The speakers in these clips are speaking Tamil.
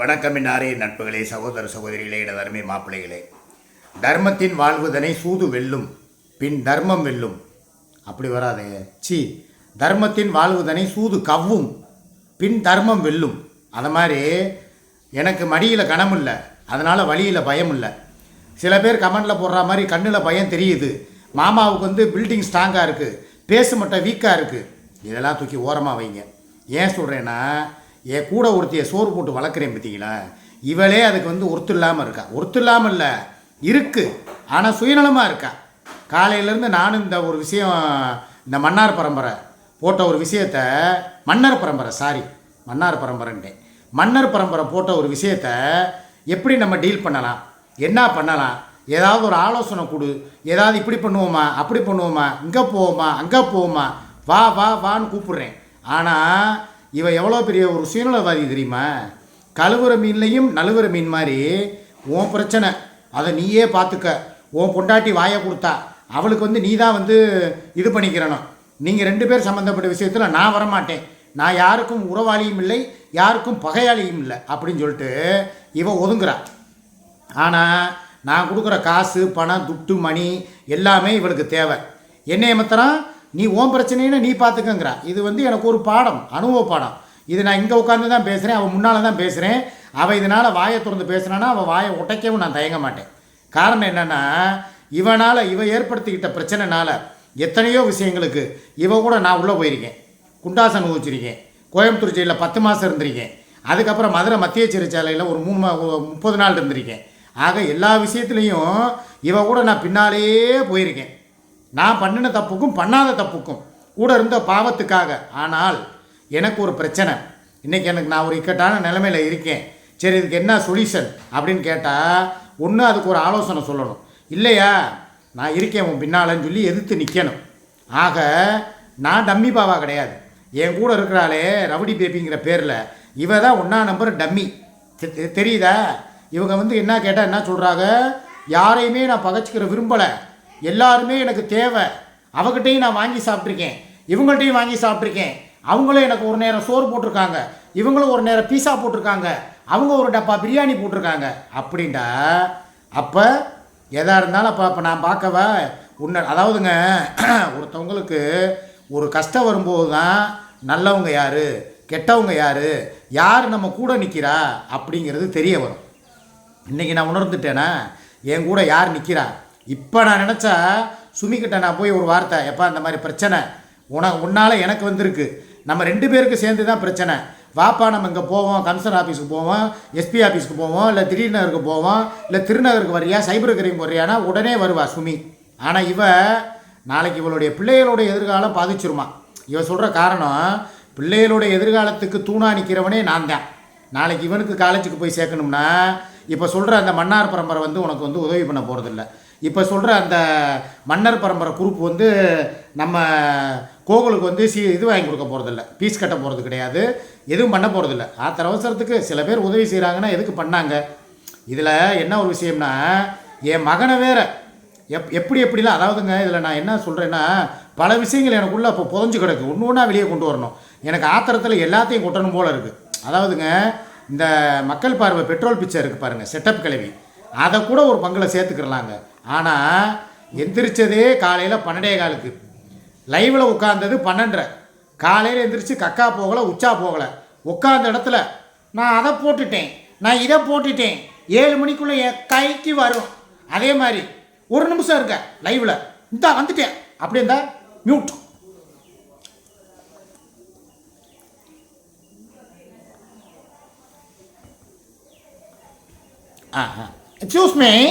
வணக்கம் இன்னாரே நட்புகளே சகோதர சகோதரிகளே எனது அருமை மாப்பிள்ளைகளே. தர்மத்தின் வாழ்வுதனை சூது வெல்லும் பின் தர்மம் வெல்லும். அப்படி வராது. சி தர்மத்தின் வாழ்வுதனை சூது கவ்வும் பின் தர்மம் வெல்லும். அது மாதிரி எனக்கு மடியில் கணம் இல்லை அதனால் வழியில் பயம் இல்லை சில பேர் கமெண்டில் போடுற மாதிரி கண்ணில் பயம் தெரியுது. மாமாவுக்கு வந்து பில்டிங் ஸ்ட்ராங்காக இருக்குது பேசு மட்டும் வீக்காக இருக்குது இதெல்லாம் தூக்கி ஓரமாக வைங்க. ஏன் சொல்கிறேன்னா என் கூட ஒருத்தியை சோறு போட்டு வளர்க்குறேன் பார்த்தீங்களா? இவளே அதுக்கு வந்து ஒருத்து இல்லாமல் இருக்கா? ஒருத்து இல்லாமல் இல்லை. இருக்குது ஆனால் சுயநலமாக இருக்கா? காலையிலேருந்து நானும் இந்த ஒரு விஷயம் இந்த மன்னார் பரம்பரை போட்ட ஒரு விஷயத்த மன்னர் பரம்பரை சாரி மன்னார் பரம்பரைன்ட்டேன். மன்னர் பரம்பரை போட்ட ஒரு விஷயத்த எப்படி நம்ம டீல் பண்ணலாம்? என்ன பண்ணலாம்? ஏதாவது ஒரு ஆலோசனை கொடு. ஏதாவது இப்படி பண்ணுவோமா? அப்படி பண்ணுவோமா? இங்கே போவோமா? அங்கே போவோமா? வா வா வான்னு கூப்பிடுறேன். ஆனால் இவன் எவ்வளோ பெரிய ஒரு சுயநலவாதி தெரியுமா? கழுவுற மீன்லையும் நழுவுற மீன் மாதிரி உன் பிரச்சனை அதை நீயே பார்த்துக்க. உன் பொண்டாட்டி வாயை கொடுத்தா அவளுக்கு வந்து நீ தான் வந்து இது பண்ணிக்கிறணும். நீங்கள் ரெண்டு பேர் சம்மந்தப்பட்ட விஷயத்தில் நான் வரமாட்டேன். நான் யாருக்கும் உறவாளியும் இல்லை யாருக்கும் பகையாளியும் இல்லை அப்படின்னு சொல்லிட்டு இவன் ஒதுங்குறா. ஆனால் நான் கொடுக்குற காசு பணம் துட்டு மணி எல்லாமே இவளுக்கு தேவை. என்னைய மாத்திரம் நீ ஓன் பிரச்சனைன்னு நீ பார்த்துக்கங்கிற இது வந்து எனக்கு ஒரு பாடம் அனுபவ பாடம். இது நான் இங்கே உட்காந்து தான் பேசுகிறேன் அவன் முன்னால் தான் பேசுகிறேன் அவள் இதனால் வாயை திறந்து பேசுனான்னா அவள் வாயை உடைக்கவும் நான் தயங்க மாட்டேன். காரணம் என்னென்னா இவனால் இவ ஏற்படுத்திக்கிட்ட பிரச்சனைனால எத்தனையோ விஷயங்களுக்கு இவ கூட நான் உள்ளே போயிருக்கேன். குண்டாசம் அனுபவிச்சிருக்கேன். கோயம்புத்தூர் ஜெயிலில் பத்து மாதம் இருந்திருக்கேன். அதுக்கப்புறம் மதுரை மத்திய சிறைச்சாலையில் ஒரு மூணு முப்பது நாள் இருந்திருக்கேன். ஆக எல்லா விஷயத்துலேயும் இவ கூட நான் பின்னாலேயே போயிருக்கேன். நான் பண்ணின தப்புக்கும் பண்ணாத தப்புக்கும் கூட இருந்த பாவத்துக்காக. ஆனால் எனக்கு ஒரு பிரச்சனை. இன்றைக்கி எனக்கு நான் ஒரு இக்கட்டான நிலைமையில் இருக்கேன். சரி இதுக்கு என்ன சொல்யூஷன் அப்படின்னு கேட்டால் ஒன்று அதுக்கு ஒரு ஆலோசனை சொல்லணும். இல்லையா? நான் இருக்கேன் உன் பின்னாலன்னு சொல்லி எதிர்த்து நிற்கணும் ஆக நான் டம்மி பாவா கிடையாது. என் கூட இருக்கிறாளே ரவுடி பேபிங்கிற பேரில் இவ தான் ஒன்றா நம்பர் டம்மி. தெரியுதா? இவங்க வந்து என்ன கேட்டால் என்ன சொல்கிறாங்க யாரையுமே நான் பகச்சிக்கிற விரும்பலை. எல்லாருமே எனக்கு தேவை. அவகிட்டையும் நான் வாங்கி சாப்பிட்ருக்கேன் இவங்கள்ட்டையும் வாங்கி சாப்பிட்ருக்கேன் அவங்களும் எனக்கு ஒரு நேரம் சோறு போட்டிருக்காங்க. இவங்களும் ஒரு நேரம் பீஸா போட்டிருக்காங்க. அவங்க ஒரு டப்பா பிரியாணி போட்டிருக்காங்க. அப்படின்டா அப்போ எதா இருந்தாலும் அப்போ அப்போ நான் பார்க்கவா உன்ன அதாவதுங்க ஒருத்தவங்களுக்கு ஒரு கஷ்டம் வரும்போது தான் நல்லவங்க யார்? கெட்டவங்க யார்? யார் நம்ம கூட நிற்கிறா அப்படிங்கிறது தெரிய வரும். இன்றைக்கி நான் உணர்ந்துட்டேனா? என் கூட யார் நிற்கிறா இப்போ நான் நினச்சா சுமிக்கிட்ட நான் போய் ஒரு வார்த்தை எப்பா இந்த மாதிரி பிரச்சனை. உன உன்னால் எனக்கு வந்திருக்கு. நம்ம ரெண்டு பேருக்கு சேர்ந்து தான் பிரச்சனை. வாப்பா நம்ம இங்கே போவோம். கமிஷனர் ஆஃபீஸுக்கு போவோம். எஸ்பி ஆஃபீஸுக்கு போவோம். இல்லை திடீர்நகருக்கு போவோம். இல்லை திருநகருக்கு வரியா? சைபர் கிரைம் வரியானா உடனே வருவா சுமி. ஆனால் இவ நாளைக்கு இவளுடைய பிள்ளைகளோட எதிர்காலம் பாதிச்சிருமா? இவ சொல்கிற காரணம் பிள்ளைகளோட எதிர்காலத்துக்கு தூணா நிற்கிறவனே நான் தான். நாளைக்கு இவனுக்கு காலேஜுக்கு போய் சேர்க்கணும்னா இப்போ சொல்கிற அந்த மன்னார் பரம்பரை வந்து உனக்கு வந்து உதவி பண்ண போகிறதில்ல இப்போ சொல்கிற அந்த மன்னர் பரம்பரை குரூப் வந்து நம்ம கோகுலுக்கு வந்து சி இது வாங்கி கொடுக்க போகிறதில்ல பீஸ் கட்ட போகிறது கிடையாது. எதுவும் பண்ண போகிறதில்ல ஆத்திர அவசரத்துக்கு சில பேர் உதவி செய்கிறாங்கன்னா எதுக்கு பண்ணாங்க? இதில் என்ன ஒரு விஷயம்னா என் மகனை வேற. எப் எப்படி எப்படிலாம் அதாவதுங்க இதில் நான் என்ன சொல்கிறேன்னா பல விஷயங்கள் எனக்குள்ளே இப்போ புதஞ்சு கிடக்கு. ஒன்று ஒன்றா வெளியே கொண்டு வரணும். எனக்கு ஆத்திரத்தில் எல்லாத்தையும் கொட்டணும் போல் இருக்குது அதாவதுங்க இந்த மக்கள் பார்வை பெட்ரோல் பிச்சை இருக்குது பாருங்கள் செட்டப் கிளவி. அதை கூட ஒரு பங்கில் சேர்த்துக்கிறலாங்க ஆனால் எந்திரிச்சதே காலையில் பன்னெண்டே காலுக்கு. லைவில் உட்காந்தது பன்னெண்டரை. காலையில் எந்திரிச்சு கக்கா போகலை உச்சா போகலை. உட்காந்த இடத்துல நான் அதை போட்டுட்டேன் நான் இதை போட்டுட்டேன். ஏழு மணிக்குள்ளே என் கைக்கு வரும். அதே மாதிரி ஒரு நிமிஷம் இருக்க லைவில். இந்த வந்துட்டேன். அப்படி இருந்தா மியூட் ஆ ஆ. எக்ஸ்கூஸ் மீ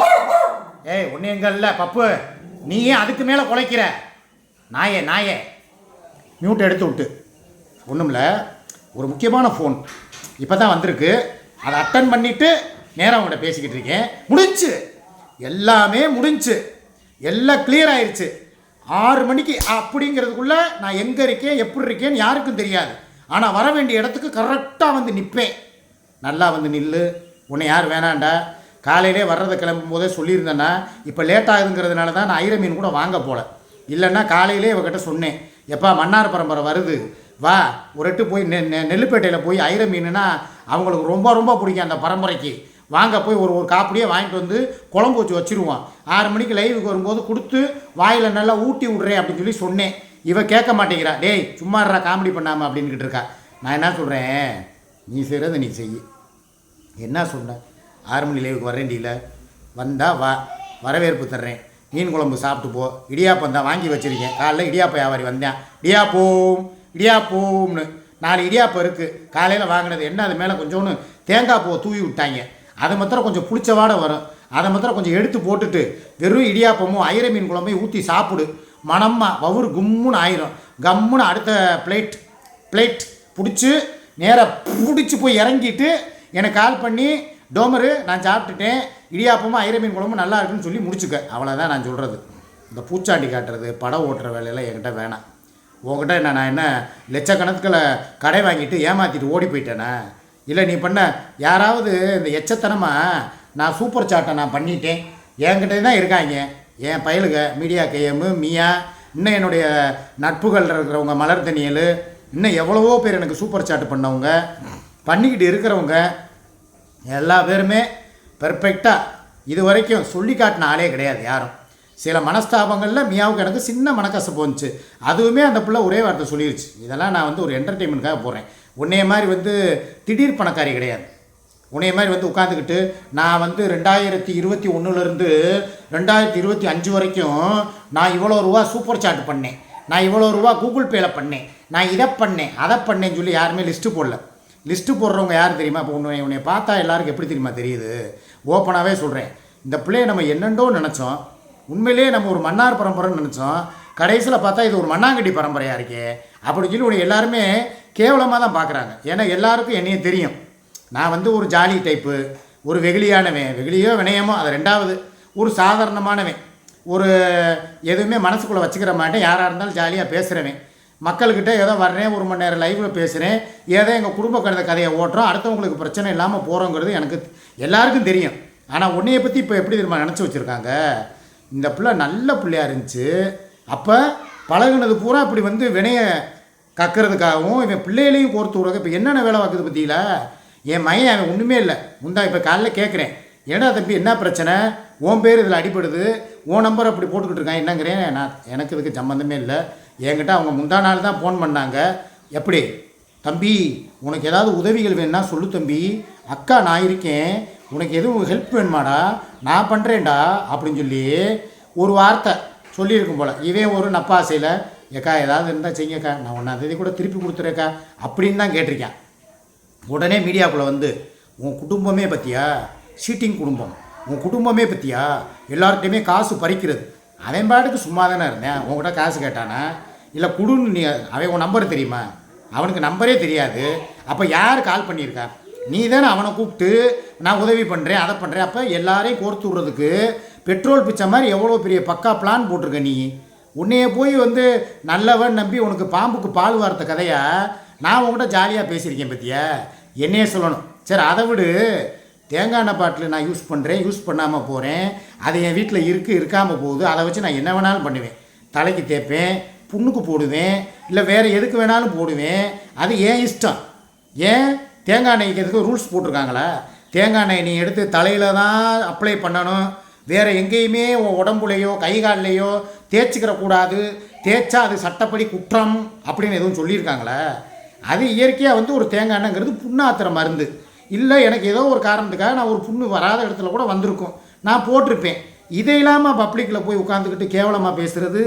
ஏய் ஒன்று எங்க இல்லை பப்பு? நீ ஏன் அதுக்கு மேலே குலைக்கிற. நாயே நாயே. மியூட் எடுத்து விட்டு. ஒன்றும்ல ஒரு முக்கியமான ஃபோன் இப்போ தான் வந்திருக்கு. அதை அட்டன் பண்ணிவிட்டு நேராக உங்கள்கிட்ட பேசிக்கிட்டு இருக்கேன். முடிஞ்சு. எல்லாமே முடிஞ்சு. எல்லாம் கிளியர் ஆயிடுச்சு ஆறு மணிக்கு அப்படிங்கிறதுக்குள்ளே நான் எங்கே இருக்கேன் எப்படி இருக்கேன்னு யாருக்கும் தெரியாது. ஆனால் வர வேண்டிய இடத்துக்கு கரெக்டாக வந்து நிற்பேன் நல்லா வந்து நில்லு. உன்னை யார் வேணாண்டா? காலையிலே வர்றதை கிளம்பும் போதே சொல்லியிருந்தேன்னா இப்போ லேட் ஆகுதுங்கிறதுனால தான் நான் ஐர மீன் கூட வாங்க போல. இல்லைன்னா காலையிலே இவகிட்ட சொன்னேன் எப்பா மன்னார் பரம்பரை வருது வா ஒரு எட்டு போய் நெ நெ நெல்லுப்பேட்டையில் போய் ஐர மீனுனா அவங்களுக்கு ரொம்ப ரொம்ப பிடிக்கும் அந்த பரம்பரைக்கு. வாங்க போய் ஒரு ஒரு காப்பிடியே வாங்கிட்டு வந்து குழம்பு வச்சு வச்சுருவோம். ஆறு மணிக்கு லைவுக்கு வரும்போது கொடுத்து வாயில் நல்லா ஊட்டி விட்றேன் அப்படின்னு சொல்லி சொன்னேன். இவ கேட்க மாட்டேங்கிறா டேய் சும்மா இருடா காமெடி பண்ணாமல் அப்படின்னுக்கிட்டு இருக்கா. நான் என்ன சொல்கிறேன் நீ செய்கிறத நீ செய். என்ன சொன்ன ஆறு மணி லைவுக்கு வரேன்டியில் வந்தால் வா வரவேற்பு தர்றேன். மீன் குழம்பு சாப்பிட்டு போ. இடியாப்பம் தான் வாங்கி வச்சுருக்கேன். காலைல இடியாப்ப வியாபாரி வந்தேன். இடியாப்போம் இடியாப்போம்னு. நாலு இடியாப்பம் இருக்குது காலையில் வாங்கினது என்ன அது மேலே கொஞ்சோன்னு தேங்காய் பூவை தூவி விட்டாங்க. அதை மாத்திரம் கொஞ்சம் பிடிச்ச வாடை வரும். அதை மாத்திரம் கொஞ்சம் எடுத்து போட்டுட்டு வெறும் இடியாப்பமும் ஐர மீன் குழம்பையும் ஊற்றி சாப்பிடு. மனம்மா வவுறு கும்முன்னு ஆயிரும். கம்முன்னு அடுத்த பிளேட் பிளேட் பிடிச்சி நேராக பிடிச்சி போய் இறங்கிட்டு எனக்கு கால் பண்ணி டோமரு நான் சாப்பிட்டுட்டேன். இடியாப்பமும் ஐரமீன் குழம்பும் நல்லா இருக்குன்னு சொல்லி முடிச்சுக்க. அவ்வளோதான் நான் சொல்கிறது இந்த பூச்சாண்டி காட்டுறது படம் ஓட்டுற வேலையெல்லாம் என்கிட்ட வேணாம். உங்ககிட்ட என்ன நான் என்ன லட்சக்கணக்கில் கடை வாங்கிட்டு ஏமாற்றிட்டு ஓடி போயிட்டேனே? இல்லை நீ பண்ண யாராவது இந்த எச்சத்தனமாக நான் சூப்பர் சாட்டை நான் பண்ணிட்டேன். என்கிட்ட தான் இருக்காங்க. என் பயலுக மீடியா கேஎம்மு மியா இன்னும் என்னுடைய நட்புகள் இருக்கிறவங்க மலர் தனியல் இன்னும் எவ்வளவோ பேர் எனக்கு சூப்பர் சாட் பண்ணவங்க பண்ணிக்கிட்டு இருக்கிறவங்க எல்லா பேருமே பெர்ஃபெக்டாக இது வரைக்கும் சொல்லி காட்டின ஆளே கிடையாது யாரும். சில மனஸ்தாபங்களில் மியாவுக்கு எனக்கு சின்ன மனக்கசப்பு வந்துச்சு. அதுவுமே அந்த பிள்ளை ஒரே வார்த்தை சொல்லிருச்சு. இதெல்லாம் நான் வந்து ஒரு என்டர்டெயின்மெண்ட்காக போகிறேன் உன்னைய மாதிரி வந்து திடீர் பணக்காரி கிடையாது. உன்னைய மாதிரி வந்து உட்காந்துக்கிட்டு நான் வந்து ரெண்டாயிரத்தி இருபத்தி ஒன்றுலேருந்து ரெண்டாயிரத்தி இருபத்தி அஞ்சு வரைக்கும் நான் இவ்வளோ ரூபா சூப்பர் சாட் பண்ணேன். நான் இவ்வளோ ரூபா கூகுள் பேயில் பண்ணேன். நான் இதை பண்ணேன் அதை பண்ணேன்னு சொல்லி யாருமே லிஸ்ட்டு போடல. லிஸ்ட்டு போடுறவங்க யார் தெரியுமா? இப்போ உன்னை உன்னை பார்த்தா எல்லாருக்கும் எப்படி தெரியுமா தெரியுது? ஓப்பனாகவே சொல்கிறேன் இந்த பிள்ளையை நம்ம என்னென்னோ நினச்சோம். உண்மையிலேயே நம்ம ஒரு மன்னார் பரம்பரைன்னு நினச்சோம். கடைசியில் பார்த்தா இது ஒரு மண்ணாங்கட்டி பரம்பரையாக இருக்கே. அப்படின்னு சொல்லி உன்னை எல்லாருமே கேவலமாக தான் பார்க்குறாங்க. ஏன்னா எல்லாருக்கும் என்னையும் தெரியும். நான் வந்து ஒரு ஜாலி டைப்பு ஒரு வெகுளியானவன். வெகுளியோ வினயமோ அது ரெண்டாவது. ஒரு சாதாரணமானவன். ஒரு எதுவுமே மனசுக்குள்ளே வச்சுக்கிற மாட்டேன். யாராக இருந்தாலும் ஜாலியாக பேசுகிறவன் மக்கள்கிட்ட ஏதோ வர்றேன் ஒரு மணி நேரம் லைவில் பேசுகிறேன் ஏதோ எங்கள் குடும்ப கதை கதையை ஓட்டுறோம் அடுத்தவங்களுக்கு பிரச்சனை இல்லாமல் போகிறோங்கிறது எனக்கு எல்லாருக்கும் தெரியும். ஆனால் உன்னைய பற்றி இப்போ எப்படி தெரியுமா நினச்சி வச்சுருக்காங்க? இந்த பிள்ளை நல்ல பிள்ளையாக இருந்துச்சு. அப்போ பழகுனது பூரா இப்படி வந்து வினையை கக்கிறதுக்காகவும் இவன் பிள்ளைகளையும் கோர்த்து விடுறது இப்போ என்னென்ன வேலை பார்க்குது பற்றியில என் மையன் அவன் ஒன்றுமே இல்லை. முந்தா இப்போ காலைல கேட்குறேன் ஏடா தம்பி என்ன பிரச்சனை? உன் பேர் இதில் அடிபடுது. உன் நம்பர் அப்படி போட்டுக்கிட்டு இருக்கான். என்னங்கிறேன். நான் எனக்கு இதுக்கு சம்மந்தமே இல்லை. என்கிட்ட அவங்க முந்தா நாள் தான் ஃபோன் பண்ணாங்க. எப்படி? தம்பி உனக்கு ஏதாவது உதவிகள் வேணும்னா சொல்லு தம்பி. அக்கா நான் இருக்கேன். உனக்கு எதுவும் ஹெல்ப் வேணுமாடா? நான் பண்ணுறேன்டா அப்படின்னு சொல்லி ஒரு வார்த்தை சொல்லியிருக்கும் போல். இவன் ஒரு நப்பாசையில் ஏக்கா ஏதாவது இருந்தால் செய்யுங்கக்கா. நான் ஒன்றாந்தேதி கூட திருப்பி கொடுத்துருக்கா அப்படின்னு தான் கேட்டிருக்கேன். உடனே மீடியாக்குள்ளே வந்து உன் குடும்பமே பற்றியா சீட்டிங் குடும்பம். உன் குடும்பமே பற்றியா எல்லார்கிட்டையுமே காசு பறிக்கிறது. அவன் பாட்டுக்கு சும்மா தானே இருந்தேன். உன்கிட்ட காசு கேட்டானே? இல்லை குடுன்னு நீ அவன் உன் நம்பர் தெரியுமா? அவனுக்கு நம்பரே தெரியாது. அப்போ யார் கால் பண்ணியிருக்கா? நீ தானே அவனை கூப்பிட்டு நான் உதவி பண்ணுறேன் அதை பண்ணுறேன் அப்போ எல்லாரையும் கோர்த்து விட்றதுக்கு பெட்ரோல் பிச்சை மாதிரி எவ்வளோ பெரிய பக்கா பிளான் போட்டிருக்க நீ? உன்னைய போய் வந்து நல்லவன் நம்பி உனக்கு பாம்புக்கு பால் வார்த்த கதையா? நான் உன்கிட்ட ஜாலியாக பேசியிருக்கேன் பற்றியா என்னையே சொல்லணும். சரி அதை விடு. தேங்காய் எண்ணெய் பாட்டில் நான் யூஸ் பண்ணுறேன் யூஸ் பண்ணாமல் போகிறேன் அது என் வீட்டில் இருக்குது இருக்காமல் போகுது. அதை வச்சு நான் என்ன வேணாலும் பண்ணுவேன். தலைக்கு தேய்ப்பேன். புண்ணுக்கு போடுவேன் இல்லை வேறு எதுக்கு வேணாலும் போடுவேன். அது ஏன் இஷ்டம்? ஏன்? தேங்காய் எண்ணெய்க்கு எதுக்கு ரூல்ஸ் போட்டிருக்காங்களா? தேங்காய் எண்ணெய் நீ எடுத்து தலையில் தான் அப்ளை பண்ணணும். வேறு எங்கேயுமே உன் உடம்புலையோ கை கால்லையோ தேய்ச்சிக்கிற கூடாது. தேய்ச்சா அது சட்டப்படி குற்றம் அப்படின்னு எதுவும் சொல்லியிருக்காங்களா? அது இயற்கையாக வந்து ஒரு தேங்காய் எண்ணெய்ங்கிறது புண்ணாத்திர மருந்து. இல்லை எனக்கு ஏதோ ஒரு காரணத்துக்காக நான் ஒரு புண்ணு வராத இடத்துல கூட வந்திருக்கும். நான் போட்டிருப்பேன். இதை இல்லாமல் பப்ளிக்கில் போய் உட்காந்துக்கிட்டு கேவலமாக பேசுகிறது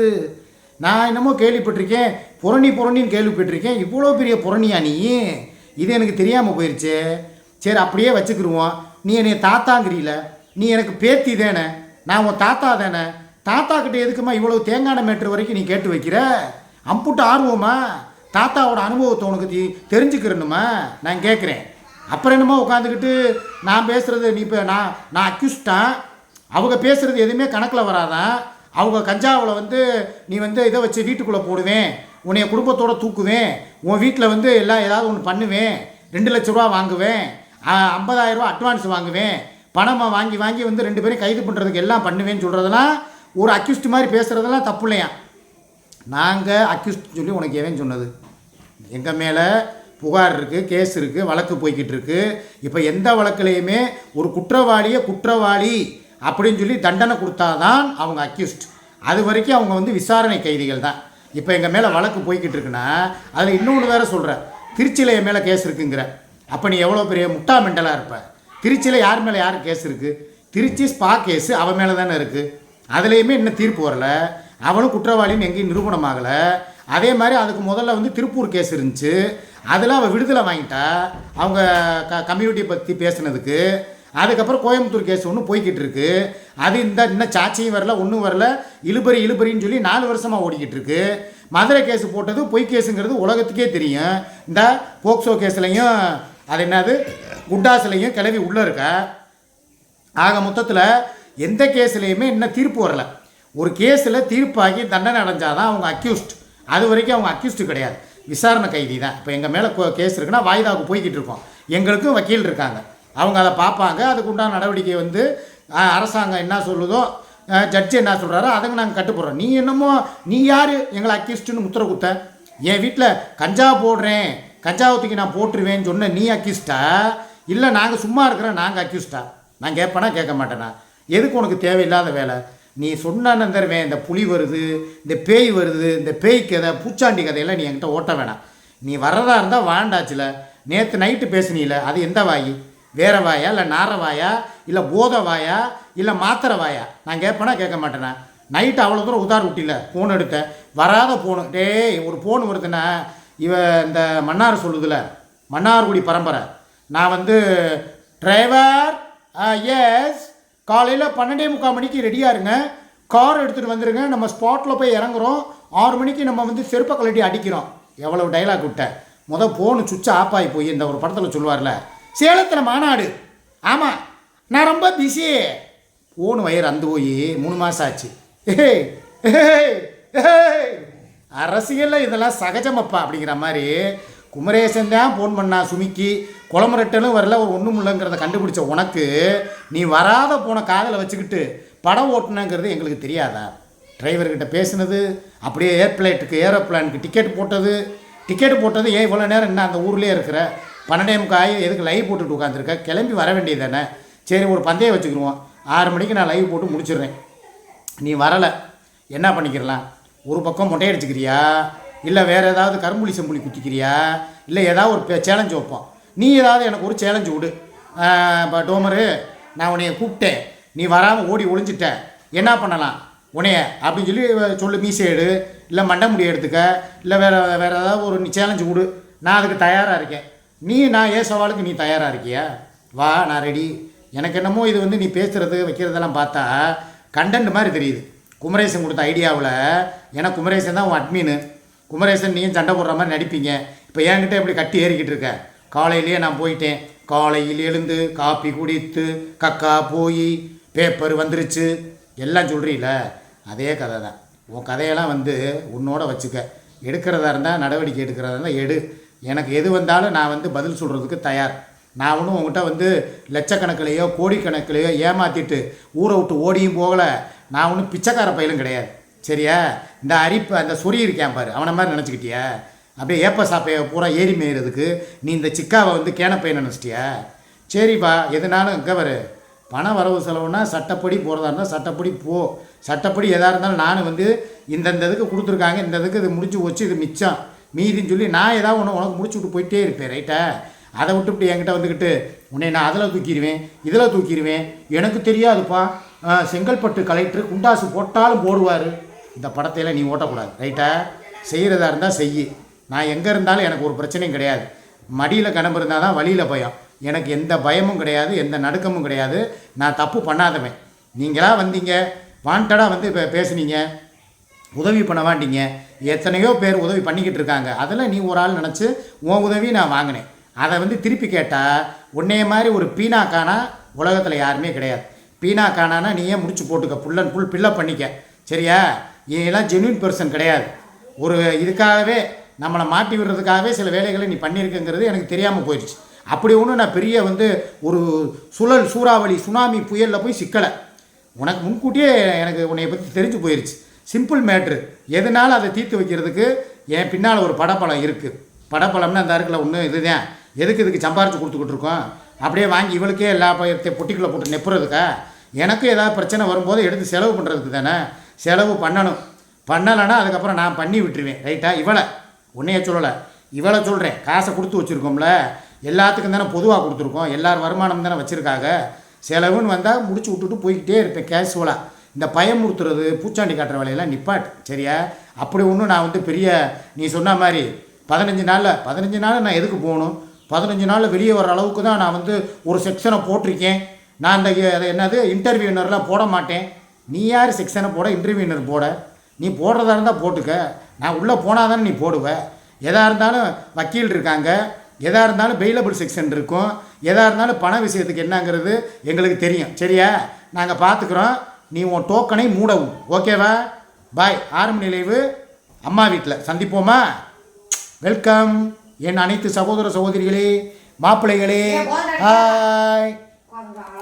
நான் என்னமோ கேள்விப்பட்டிருக்கேன். புரணி புரணின்னு கேள்விப்பட்டிருக்கேன். இவ்வளோ பெரிய புரணியா நீ? இது எனக்கு தெரியாமல் போயிடுச்சு சரி அப்படியே வச்சுக்கிடுவோம் நீ என்னை தாத்தாங்கிறீல. நீ எனக்கு பேத்தி தானே. நான் உன் தாத்தா தானே. தாத்தா கிட்ட எதுக்குமா இவ்வளோ தேங்காய் மேட்ரு வரைக்கும் நீ கேட்டு வைக்கிற? அம்புட்டு ஆர்வமா? தாத்தாவோட அனுபவத்தை உனக்கு தெரிஞ்சுக்கிறணுமா நான் கேட்குறேன் அப்புறம் என்னமோ உட்காந்துக்கிட்டு நான் பேசுகிறது நீ இப்போ நான் நான் அக்யூஸ்டான் அவங்க பேசுகிறது எதுவுமே கணக்கில் வராதான் அவங்க கஞ்சாவில் வந்து நீ வந்து இதை வச்சு வீட்டுக்குள்ளே போடுவேன். உன்னைய குடும்பத்தோடு தூக்குவேன். உன் வீட்டில் வந்து எல்லாம் ஏதாவது ஒன்று பண்ணுவேன். ரெண்டு லட்ச ரூபா வாங்குவேன். ஐம்பதாயிரம் ரூபா அட்வான்ஸ் வாங்குவேன். பணமாக வாங்கி வாங்கி வந்து ரெண்டு பேரும் கைது பண்ணுறதுக்கு எல்லாம் பண்ணுவேன்னு சொல்கிறதெல்லாம் ஒரு அக்யூஸ்ட் மாதிரி பேசுகிறதெல்லாம் தப்பு இல்லையா? நாங்கள் அக்யூஸ்ட் சொல்லி உனக்கு எவன் சொன்னது? எங்கள் மேலே புகார் இருக்குது கேஸ் இருக்குது வழக்கு போய்கிட்டு இருக்குது இப்போ எந்த வழக்குலையுமே ஒரு குற்றவாளியை குற்றவாளி. அப்படின்னு சொல்லி தண்டனை கொடுத்தாதான் அவங்க அக்யூஸ்ட் அது வரைக்கும் அவங்க வந்து விசாரணை கைதிகள் தான். இப்போ எங்கள் மேலே வழக்கு போய்கிட்டு இருக்குன்னா அதில் இன்னொன்று வேறு சொல்கிறேன் திருச்சியில் என் மேலே கேஸ் இருக்குங்கிற. அப்போ நீ எவ்வளோ பெரிய முட்டா மெண்டலாக இருப்ப? திருச்சியில் யார் மேலே யார் கேஸ் இருக்குது திருச்சி ஸ்பா கேஸு அவன் மேலே தானே இருக்குது அதுலேயுமே இன்னும் தீர்ப்பு வரல. அவனும் குற்றவாளின்னு எங்கேயும் நிரூபணமாகலை. அதே மாதிரி அதுக்கு முதல்ல வந்து திருப்பூர் கேஸ் இருந்துச்சு. அதில் அவள் விடுதலை வாங்கிட்டா. அவங்க க கம்யூனிட்டியை பற்றி பேசுனதுக்கு அதுக்கப்புறம் கோயம்புத்தூர் கேஸ் ஒன்று போய்கிட்டு இருக்கு. அது இந்த இன்னும் சாட்சியும் வரல ஒன்றும் வரல. இழுபறி இழுபறின்னு சொல்லி நாலு வருஷமாக ஓடிக்கிட்டு இருக்கு. மதுரை கேஸ் போட்டது பொய் கேஸுங்கிறது உலகத்துக்கே தெரியும். இந்த போக்சோ கேஸ்லையும் அது என்னது குண்டாஸ்லையும் கிளவி உள்ளே இருக்கா. ஆக மொத்தத்தில் எந்த கேஸ்லேயுமே இன்னும் தீர்ப்பு வரல. ஒரு கேஸில் தீர்ப்பாகி தண்டனை அடைஞ்சாதான் அவங்க அக்யூஸ்ட் அது வரைக்கும் அவங்க அக்யூஸ்டு கிடையாது. விசாரணை கைதி தான் இப்போ எங்கள் மேலே கேஸ் இருக்குன்னா வாய்தாவுக்கு போய்கிட்டு இருக்கோம். எங்களுக்கும் வக்கீல் இருக்காங்க. அவங்க அதை பார்ப்பாங்க. அதுக்கு உண்டான நடவடிக்கை வந்து அரசாங்கம் என்ன சொல்லுதோ ஜட்ஜி என்ன சொல்கிறாரோ அதுக்கு நாங்கள் கட்டுப்படுறோம். நீ என்னமோ நீ யார்? எங்களை அக்கிஸ்ட்டுன்னு முத்திர குத்த என் வீட்டில் கஞ்சா போடுறேன். கஞ்சாவத்துக்கு நான் போட்டுருவேன்னு சொன்ன நீ அக்கிஸ்டா இல்லை நாங்கள் சும்மா இருக்கிறோம் நாங்கள் அக்யூஸ்டா நான் கேட்பேனா கேட்க மாட்டேனா? எதுக்கு உனக்கு தேவையில்லாத வேலை? நீ சொன்னான்னு தருவேன் இந்த புலி வருது இந்த பேய் வருது இந்த பேய் கதை பூச்சாண்டி கதையெல்லாம் நீ என்கிட்ட ஓட்ட வேணாம். நீ வர்றதா இருந்தால் வாண்டாச்சில். நேற்று நைட்டு பேசுனீல அது எந்த வாயி? வேற வாயா இல்லை நார வாயா இல்லை போத வாயா இல்லை மாத்திரை வாயா நான் கேட்பேனா கேட்க மாட்டேனே? நைட்டு அவ்வளோ தூரம் உதார் விட்டில ஃபோன் எடுத்தேன். வராத ஃபோனு டேய் ஒரு ஃபோன் வருதுன்னா இவ இந்த மன்னார் சொல்லுதுல மன்னார்குடி பரம்பரை. நான் வந்து டிரைவர் எஸ் காலையில் பன்னெண்டே முக்கால் மணிக்கு ரெடியாக இருங்க. கார் எடுத்துகிட்டு வந்துடுங்க நம்ம ஸ்பாட்டில் போய் இறங்குறோம். ஆறு மணிக்கு நம்ம வந்து செருப்பை கழட்டி அடிக்கிறோம். எவ்வளோ டைலாக் விட்டேன் மொதல் ஃபோனு சுவிட்ச் ஆஃப் ஆகி போய் இந்த ஒரு படத்தில் சொல்லுவார்ல சேலத்தில் மாநாடு. ஆமாம் நான் ரொம்ப பிஸி ஃபோனு வயிறு அந்து போய். மூணு மாதம் ஆச்சு. அரசியலில் இதெல்லாம் சகஜமப்பா அப்படிங்கிற மாதிரி குமரேசன் தான் ஃபோன் பண்ணா சுமிக்கி. குளமரட்டலும் வரல ஒரு ஒன்றும் இல்லைங்கிறத கண்டுபிடிச்ச உனக்கு நீ வராத போன காதில் வச்சுக்கிட்டு படம் ஓட்டுனங்கிறது எங்களுக்கு தெரியாதா? டிரைவர்கிட்ட பேசுனது அப்படியே ஏர்பிளைட்டுக்கு ஏரோப்ளானுக்கு டிக்கெட் போட்டது. டிக்கெட் போட்டது ஏன் இவ்வளோ நேரம் என்ன அந்த ஊர்லேயே இருக்கிற? பன்னெண்டே முக்காய் எதுக்கு லைவ் போட்டுட்டு உட்காந்துருக்க கிளம்பி வர வேண்டியது தானே சரி ஒரு பந்தயம் வச்சுக்கிடுவோம் ஆறு மணிக்கு நான் லைவ் போட்டு முடிச்சிடுறேன். நீ வரலை. என்ன பண்ணிக்கிறலாம்? ஒரு பக்கம் மொட்டை அடிச்சுக்கிறியா? இல்லை வேறு ஏதாவது கரும்புலி செம்புலி குத்திக்கிறியா? இல்லை ஏதாவது ஒரு சேலஞ்சு வைப்போம். நீ ஏதாவது எனக்கு ஒரு சேலஞ்சு விடு. இப்போ டோமரு நான் உன்னைய கூப்பிட்டேன். நீ வராமல் ஓடி ஒளிஞ்சிட்ட. என்ன பண்ணலாம்? உனைய அப்படின்னு சொல்லி சொல்லு மீசை எடு. இல்லை மண்டை முடி எடுத்துக்க. இல்லை வேறு வேறு ஏதாவது ஒரு நீ சேலஞ்சு விடு. நான் அதுக்கு தயாராக இருக்கேன். நீ நான் ஏன் சவாலுக்கு நீ தயாராக இருக்கியா? வா நான் ரெடி எனக்கு என்னமோ இது வந்து நீ பேசுகிறது வைக்கிறதெல்லாம் பார்த்தா கண்டென்ட் மாதிரி தெரியுது. குமரேசன் கொடுத்த ஐடியாவில் ஏன்னா குமரேசன் தான் உன் அட்மின் குமரேசன் நீயும் சண்டை போடுற மாதிரி நடிப்பீங்க. இப்போ என்கிட்ட இப்படி கட்டி ஏறிக்கிட்டு இருக்க. காலையிலேயே நான் போயிட்டேன். காலையில் எழுந்து காப்பி குடித்து கக்கா போய் பேப்பர் வந்துருச்சு. எல்லாம் சொல்கிறீல அதே கதை தான் உன் கதையெல்லாம் வந்து உன்னோட வச்சுக்க. எடுக்கிறதா இருந்தால் நடவடிக்கை எடுக்கிறதா இருந்தால் எடு. எனக்கு எது வந்தாலும் நான் வந்து பதில் சொல்கிறதுக்கு தயார். நான் ஒன்றும் உங்ககிட்ட வந்து லட்சக்கணக்கிலேயோ கோடிக்கணக்கிலேயோ ஏமாற்றிட்டு ஊரை விட்டு ஓடியும் போகலை. நான் ஒன்றும் பிச்சைக்கார பயிலும் கிடையாது. சரியா? இந்த அரிப்பு அந்த சொறி இருக்கேன் பாரு. அவனை மாதிரி நினச்சிக்கிட்டியா? அப்படியே ஏப்ப சாப்பையை பூரா ஏறி மேயிறதுக்கு நீ இந்த சிக்காவை வந்து கேனப்பையை நினச்சிட்டியா? சரிப்பா எதுனாலும் இங்கே வரு. பண வரவு செலவுனா சட்டப்படி போகிறதா இருந்தால் சட்டப்படி போ. சட்டப்படி எதாக இருந்தாலும் நான் வந்து இந்தந்த இதுக்கு கொடுத்துருக்காங்க இந்த இதுக்கு இது முடிஞ்சு போச்சு இது மிச்சம். மீதின்னு சொல்லி நான் ஏதாவது ஒன்று உனக்கு முடிச்சு விட்டு போயிட்டே இருப்பேன் ரைட்டா அதை விட்டு இப்படி என்கிட்ட வந்துக்கிட்டு உன்னை நான் அதில் தூக்கிடுவேன் இதில் தூக்கிடுவேன். எனக்கு தெரியாதுப்பா. செங்கல்பட்டு கலெக்டர் குண்டாசு போட்டாலும் போடுவார். இந்த படத்தையெல்லாம் நீ ஓட்டக்கூடாது ரைட்டா செய்கிறதா இருந்தால் செய் நான் எங்கே இருந்தாலும் எனக்கு ஒரு பிரச்சனையும் கிடையாது. மடியில் கிணம்பு இருந்தால் தான் வழியில் பயம். எனக்கு எந்த பயமும் கிடையாது எந்த நடுக்கமும் கிடையாது. நான் தப்பு பண்ணாதவன். நீங்களாக வந்தீங்க வாண்டடாக வந்து இப்போ பேசுனீங்க. உதவி பண்ண வாண்டிங்க எத்தனையோ பேர் உதவி பண்ணிக்கிட்டு இருக்காங்க. அதில் நீ ஒரு ஆள் நினச்சி உன் உதவி நான் வாங்கினேன். அதை வந்து திருப்பி கேட்டால் உன்னைய மாதிரி ஒரு பீனா காணா உலகத்தில் யாருமே கிடையாது. பீனா காணானா நீயே முடிச்சு போட்டுக்க புல்லன் அண்ட் புல் பில்லப் பண்ணிக்க. சரியா? இதெல்லாம் ஜென்யூன் பர்சன் கிடையாது. ஒரு இதுக்காகவே நம்மளை மாட்டி விடுறதுக்காகவே சில வேலைகளை நீ பண்ணியிருக்குங்கிறது எனக்கு தெரியாமல் போயிடுச்சு அப்படி ஒன்றும் நான் பெரிய வந்து ஒரு சுழல் சூறாவளி சுனாமி புயலில் போய் சிக்கலை. உனக்கு முன்கூட்டியே எனக்கு உன்னை பற்றி தெரிஞ்சு போயிடுச்சு சிம்பிள் மேட்ரு எதனால் அதை தீர்த்து வைக்கிறதுக்கு? என் பின்னால் ஒரு படப்பழம் இருக்குது படப்பழம்னு அந்த அருக்கில் ஒன்றும் இதுதான். எதுக்கு இதுக்கு சம்பாரித்து கொடுத்துக்கிட்டு இருக்கோம்? அப்படியே வாங்கி இவளுக்கே எல்லா பயிரத்தை பொட்டிக்குள்ளே போட்டு நெப்புறதுக்கா? எனக்கும் ஏதாவது பிரச்சனை வரும்போது எடுத்து செலவு பண்ணுறதுக்கு தானே? செலவு பண்ணணும். பண்ணலைன்னா அதுக்கப்புறம் நான் பண்ணி விட்டுருவேன். ரைட்டாக இவளை. உன்னைய சொல்லலை. இவளை சொல்கிறேன் காசை கொடுத்து வச்சுருக்கோம்ல. எல்லாத்துக்கும் தானே பொதுவாக கொடுத்துருக்கோம். எல்லார் வருமானம் தானே வச்சுருக்காங்க. செலவுன்னு வந்தால் முடிச்சு விட்டுட்டு போய்கிட்டே இருப்பேன் கேஷுவலாக இந்த பயமுறுத்துறது பூச்சாண்டி காட்டுற வேலையெல்லாம் நிப்பாட்டு சரியா? அப்படி ஒன்றும் நான் வந்து பெரிய நீ சொன்ன மாதிரி பதினஞ்சு நாளில் பதினஞ்சு நாள் நான் எதுக்கு போகணும்? பதினஞ்சு நாளில் வெளியே வர அளவுக்கு தான் நான் வந்து ஒரு செக்ஷனை போட்டிருக்கேன். நான் அந்த என்னது இன்டர்வியூனர்லாம் போட மாட்டேன். நீ யார் செக்ஷனை போட இன்டர்வியூனர் போட? நீ போடுறதா இருந்தால் போட்டுக்க. நான் உள்ளே போனால் தானே நீ போடுவ. எதாக இருந்தாலும் வக்கீல் இருக்காங்க. எதாக இருந்தாலும் பெயிலபிள் செக்ஷன் இருக்கும். எதாக இருந்தாலும் பண விஷயத்துக்கு என்னங்கிறது எங்களுக்கு தெரியும். சரியா? நாங்கள் பார்த்துக்குறோம் நீ உன் டோக்கனை மூடவும். ஓகேவா பாய் ஆரம்ப நிலைவு அம்மா வீட்டில் சந்திப்போமா? வெல்கம் என் அனைத்து சகோதர சகோதரிகளே மாப்பிள்ளைகளே. ஹாய்